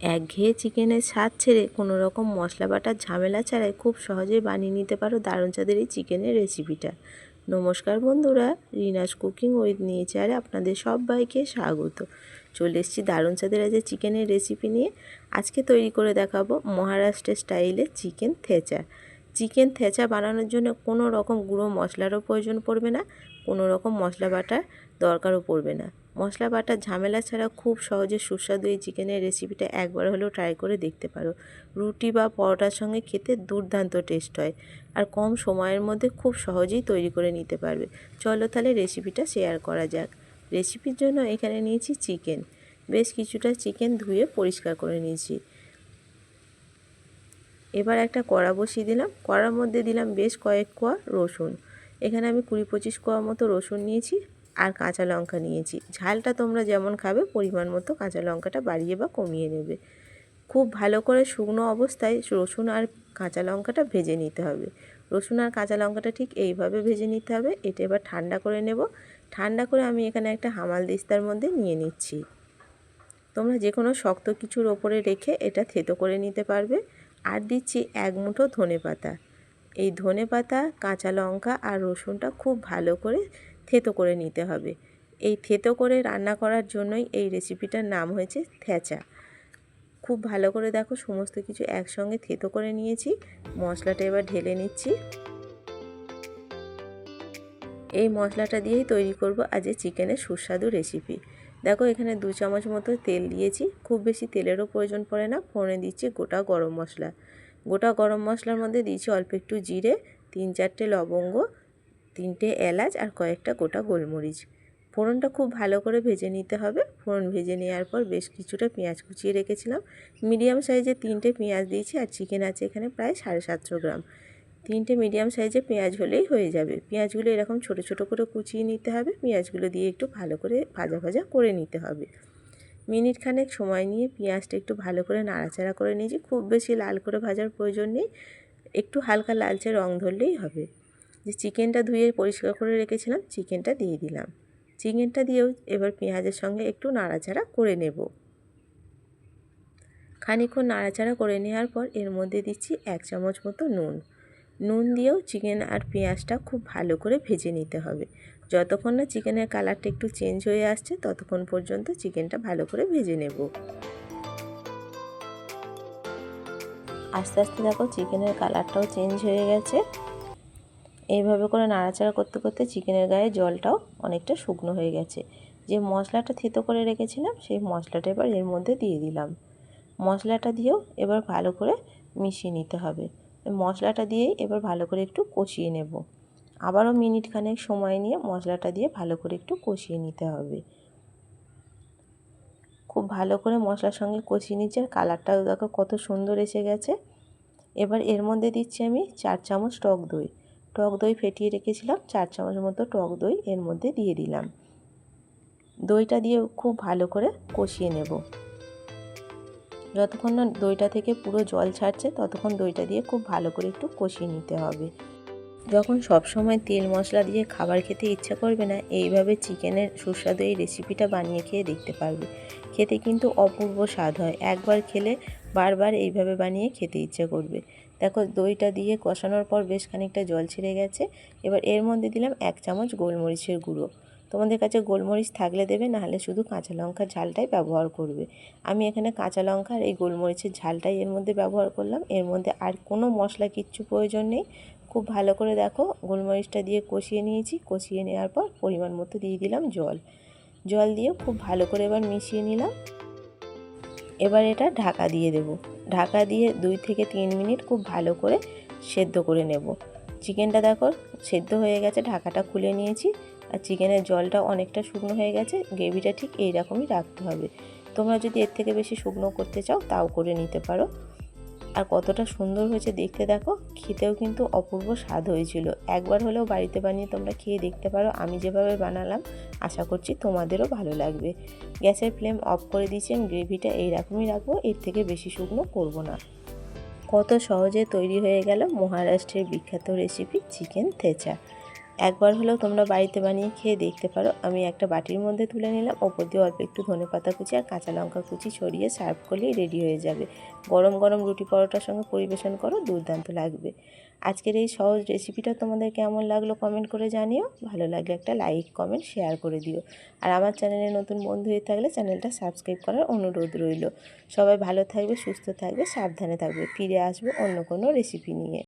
একঘেয়ে চিকেনের স্বাদ ছেড়ে কোনো রকম মশলা বাটার ঝামেলা ছাড়াই খুব সহজেই বানিয়ে নিতে পারো দারুণ চাঁদের এই চিকেনের রেসিপিটা। নমস্কার বন্ধুরা, রিনাস কুকিং উইথ নেচারে আপনাদের সবাইকে স্বাগত। চলে এসেছি দারুণ চাঁদের আজ চিকেনের রেসিপি নিয়ে। আজকে তৈরি করে দেখাবো মহারাষ্ট্রের স্টাইলে চিকেন থেচা। চিকেন থেচা বানানোর জন্য কোনো রকম গুঁড়ো মশলারও প্রয়োজন পড়বে না কোনো রকম মশলা বাটার দরকারও পড়বে না। মশলা বাটার ঝামেলা ছাড়া খুব সহজে সুস্বাদু এই চিকেনের রেসিপিটা একবার হলেও ট্রাই করে দেখতে পারো। রুটি বা পরোটার সঙ্গে খেতে দুর্দান্ত টেস্ট হয় আর কম সময়ের মধ্যে খুব সহজেই তৈরি করে নিতে পারবে। চলো তাহলে রেসিপিটা শেয়ার করা যাক। রেসিপির জন্য এখানে নিয়েছি চিকেন বেশ কিছুটা চিকেন ধুয়ে পরিষ্কার করে নিয়েছি। এবার একটা কড়া বসিয়ে দিলাম। কড়ার মধ্যে দিলাম বেশ কয়েক কোয়া রসুন। এখানে আমি কুড়ি পঁচিশ কোয়া মতো রসুন নিয়েছি। আর কাঁচা লঙ্কা নিয়েছি। ঝালটা তোমরা যেমন খাবে, পরিমাণ মতো কাঁচা লঙ্কাটা বাড়িয়ে বা কমিয়ে নেবে। খুব ভালো করে শুকনো অবস্থায় রসুন আর কাঁচা লঙ্কাটা ভেজে নিতে হবে। রসুন আর কাঁচা লঙ্কাটা ঠিক এইভাবে ভেজে নিতে হবে। এটা এবার ঠান্ডা করে নেব। ঠান্ডা করে আমি এখানে একটা হামাল দিস্তার মধ্যে নিয়ে নিচ্ছি। তোমরা যে কোনো শক্ত কিছুর ওপরে রেখে এটা থেতো করে নিতে পারবে। আর দিচ্ছি এক মুঠো ধনে পাতা। এই ধনে পাতা, কাঁচা লঙ্কা আর রসুনটা খুব ভালো করে থেতো করে নিতে হবে। এই থেতো করে রান্না করার জন্যই এই রেসিপিটার নাম হয়েছে থেচা। খুব ভালো করে দেখো সমস্ত কিছু একসঙ্গে থেতো করে নিয়েছি। মশলাটা এবার ঢেলে নিচ্ছি। এই মশলাটা দিয়েই তৈরি করব আজ চিকেনের সুস্বাদু রেসিপি দেখো এখানে দু চামচ মতো তেল দিয়েছি। খুব বেশি তেলেরও প্রয়োজন পড়ে না। ফোড়নে দিচ্ছি গোটা গরম মশলা। গোটা গরম মশলার মধ্যে দিয়েছি অল্প একটু জিরে, তিন চারটে লবঙ্গ তিনটে এলাচ আর কয়েকটা গোটা গোলমরিচ। ফোড়নটা খুব ভালো করে ভেজে নিতে হবে। ফোড়ন ভেজে নেওয়ার পর বেশ কিছুটা পেঁয়াজ কুচিয়ে রেখেছিলাম। মিডিয়াম সাইজে তিনটে পেঁয়াজ দিয়েছি আর চিকেন আছে এখানে প্রায় সাড়ে সাতশো গ্রাম। তিনটে মিডিয়াম সাইজে পেঁয়াজ হলেই হয়ে যাবে। পেঁয়াজগুলো এরকম ছোট ছোট করে কুচিয়ে নিতে হবে। পেঁয়াজগুলো দিয়ে একটু ভালো করে ভাজা ভাজা করে নিতে হবে। মিনিট খানেক সময় নিয়ে পেঁয়াজটা একটু ভালো করে নাড়াচাড়া করে নিয়েছি। খুব বেশি লাল করে ভাজার প্রয়োজন নেই। একটু হালকা লালচে রং ধরলেই হবে। যে চিকেনটা ধুয়ে পরিষ্কার করে রেখেছিলাম, চিকেনটা দিয়ে দিলাম। চিকেনটা দিয়েও এবার পেঁয়াজের সঙ্গে একটু নাড়াচাড়া করে নেব। খানিক্ষণ নাড়াচাড়া করে নেওয়ার পর এর মধ্যে দিচ্ছি এক চামচ মতো নুন। নুন দিয়েও চিকেন আর পেঁয়াজটা খুব ভালো করে ভেজে নিতে হবে। যতক্ষণ না চিকেনের কালারটা একটু চেঞ্জ হয়ে আসছে, ততক্ষণ পর্যন্ত চিকেনটা ভালো করে ভেজে নেব। আস্তে আস্তে দেখো চিকেনের কালারটাও চেঞ্জ হয়ে গেছে। এইভাবে করে নাড়াচাড়া করতে করতে চিকেনের গায়ে জলটাও অনেকটা শুকনো হয়ে গেছে। যে মশলাটা থেতো করে রেখেছিলাম, সেই মশলাটা এবার এর মধ্যে দিয়ে দিলাম। মশলাটা দিয়েও এবার ভালো করে মিশিয়ে নিতে হবে। মশলাটা দিয়েই এবার ভালো করে একটু কষিয়ে নেব। আবারও মিনিট খানেক সময় নিয়ে মশলাটা দিয়ে ভালো করে একটু কষিয়ে নিতে হবে। খুব ভালো করে মশলার সঙ্গে কষিয়ে নিচ্ছে আর কালারটাও দেখো কত সুন্দর এসে গেছে। এবার এর মধ্যে দিচ্ছি আমি চার চামচ টক দই। টক দই ফেটিয়ে রেখেছিলাম, চার চামচ মতো টক দই এর মধ্যে দিয়ে দিলাম। দইটা দিয়ে খুব ভালো করে কষিয়ে নেব। যতক্ষণ না দইটা থেকে পুরো জল ছাড়ছে, ততক্ষণ দইটা দিয়ে খুব ভালো করে একটু কষিয়ে নিতে হবে। যখন সব সময় তেল মশলা দিয়ে খাবার খেতে ইচ্ছা করবে না, এইভাবে চিকেনের সুস্বাদু এই রেসিপিটা বানিয়ে খেয়ে দেখতে পারবে। খেতে কিন্তু অপূর্ব স্বাদ হয়। একবার খেলে বারবার এইভাবে বানিয়ে খেতে ইচ্ছে করবে। দেখো দইটা দিয়ে কষানোর পর বেশ খানিকটা জল ছেড়ে গেছে। এবার এর মধ্যে দিলাম এক চামচ গোলমরিচের গুঁড়ো। তোমাদের কাছে গোলমরিচ থাকলে দেবে, নাহলে শুধু কাঁচা লঙ্কার ঝালটাই ব্যবহার করবে। আমি এখানে কাঁচা লঙ্কার এই গোলমরিচের ঝালটাই এর মধ্যে ব্যবহার করলাম। এর মধ্যে আর কোনো মশলা কিচ্ছু প্রয়োজন নেই। খুব ভালো করে দেখো গোলমরিচটা দিয়ে কষিয়ে নিয়েছি। কষিয়ে নেওয়ার পর পরিমাণ মতো দিয়ে দিলাম জল। জল দিয়ে খুব ভালো করে এবার মিশিয়ে নিলাম। এবার এটা ঢাকা দিয়ে দেব। ঢাকা দিয়ে দুই থেকে তিন মিনিট খুব ভালো করে সেদ্ধ করে নেব। চিকেনটা দেখো সেদ্ধ হয়ে গেছে, ঢাকাটা খুলে নিয়েছি। আর চিকেনের জলটা অনেকটা শুকনো হয়ে গেছে, গ্রেভিটা ঠিক এই রকমই রাখতে হবে। তোমরা যদি এর থেকে বেশি শুকনো করতে চাও, তাও করে নিতে পারো। আর কতটা সুন্দর হয়েছে দেখতে দেখো। খেতেও কিন্তু অপূর্ব স্বাদ হয়েছিল। একবার হলেও বাড়িতে বানিয়ে তোমরা খেয়ে দেখতে পারো। আমি যেভাবে বানালাম, আশা করছি তোমাদেরও ভালো লাগবে। গ্যাসের ফ্লেম অফ করে দিয়েছি আমি, গ্রেভিটা এইরকমই রাখব, এর থেকে বেশি শুকনো করব না। কত সহজে তৈরি হয়ে গেল মহারাষ্ট্রের বিখ্যাত রেসিপি চিকেন থেচা। একবার হলেও তোমরা বাড়িতে বানিয়ে খেয়ে দেখতে পারো। আমি একটা বাটির মধ্যে তুলে নিলাম। ওপর দিয়ে অল্প একটু ধনে পাতা কুচি আর কাঁচা লঙ্কা কুচি ছড়িয়ে সার্ভ করলেই রেডি হয়ে যাবে। গরম গরম রুটি পরোটার সঙ্গে পরিবেশন করো, দুর্দান্ত লাগবে। আজকের এই সহজ রেসিপিটা তোমাদের কেমন লাগল কমেন্ট করে জানিও। ভালো লাগলে একটা লাইক কমেন্ট শেয়ার করে দিও। আর আমার চ্যানেলে নতুন বন্ধু হয়ে থাকলে চ্যানেলটা সাবস্ক্রাইব করার অনুরোধ রইল। সবাই ভালো থাকবে, সুস্থ থাকবে, সাবধানে থাকবে। ফিরে আসব অন্য কোনো রেসিপি নিয়ে।